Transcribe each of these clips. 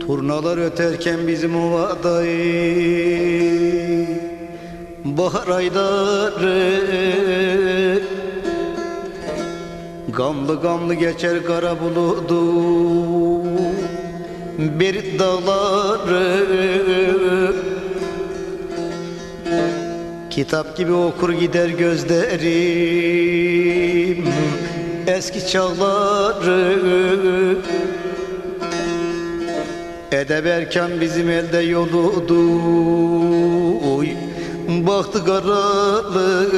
Turnalar öterken bizim ovadayı Bahar aydarı Gamlı gamlı geçer kara buludu. Berit dağları. Kitap gibi okur gider gözlerim Eski çağları. Edeb erken bizim elde yoludu. Oy, Baktı karalı,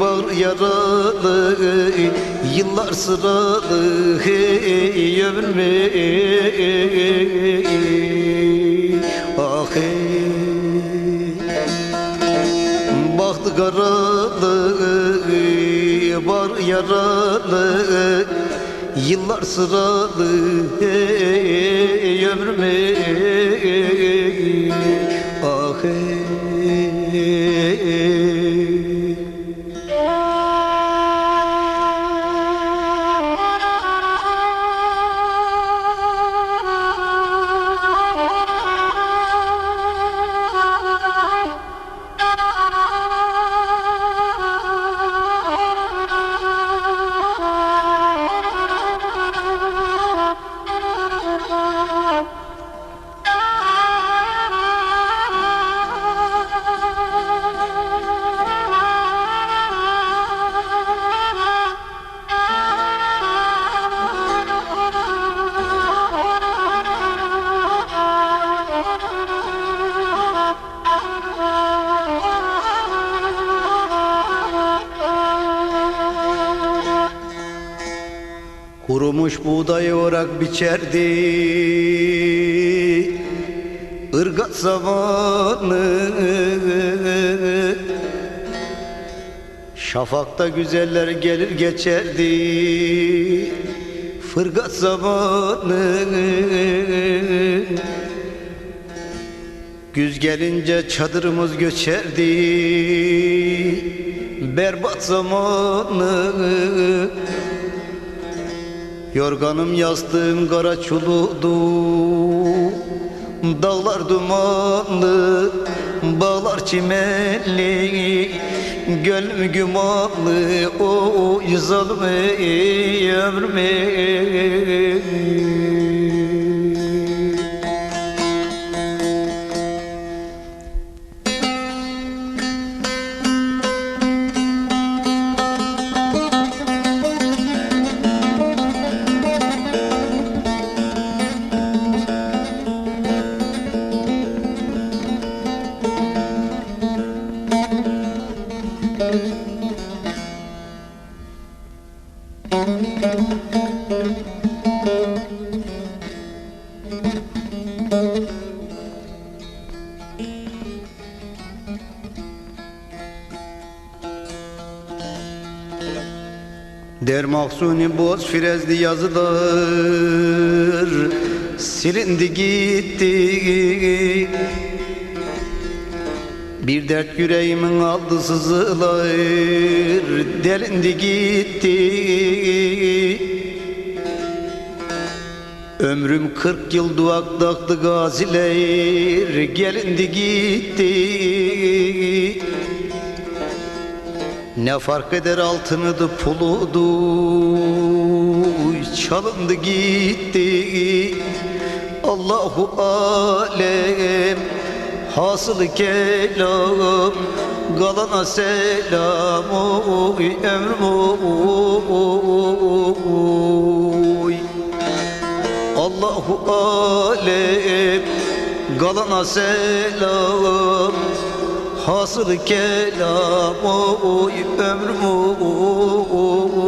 bağır yaralı Yıllar sıralı. Hey, ömrüme Ah hey Baktı karalı, var yaralı Yıllar sıralı hey, ömrüme Kurumuş buğdayı orak biçerdi. Irgat zamanı. Şafakta güzeller gelir geçerdi. Fırgat zamanı. Güz gelince çadırımız göçerdi. Berbat zamanı Yorganım yastığım kara çuludu. Dağlar dumanlı Bağlar çimenli. Gönlüm gümanlı O zalime ömrüme Der mahzuni boz firezli yazılar Silindi gitti Bir dert yüreğimin aldı sızılar Delindi gitti. Ömrüm kırk yıl duvak taktı gaziler Gelindi gitti. Ne fark eder altınıdı puludu Çalındı gitti. Allahu alem Hasılı kelam Galana selam Oy ömrüm oy. Allahu alem Galana selam Hasıl kelam oy ömrüm oy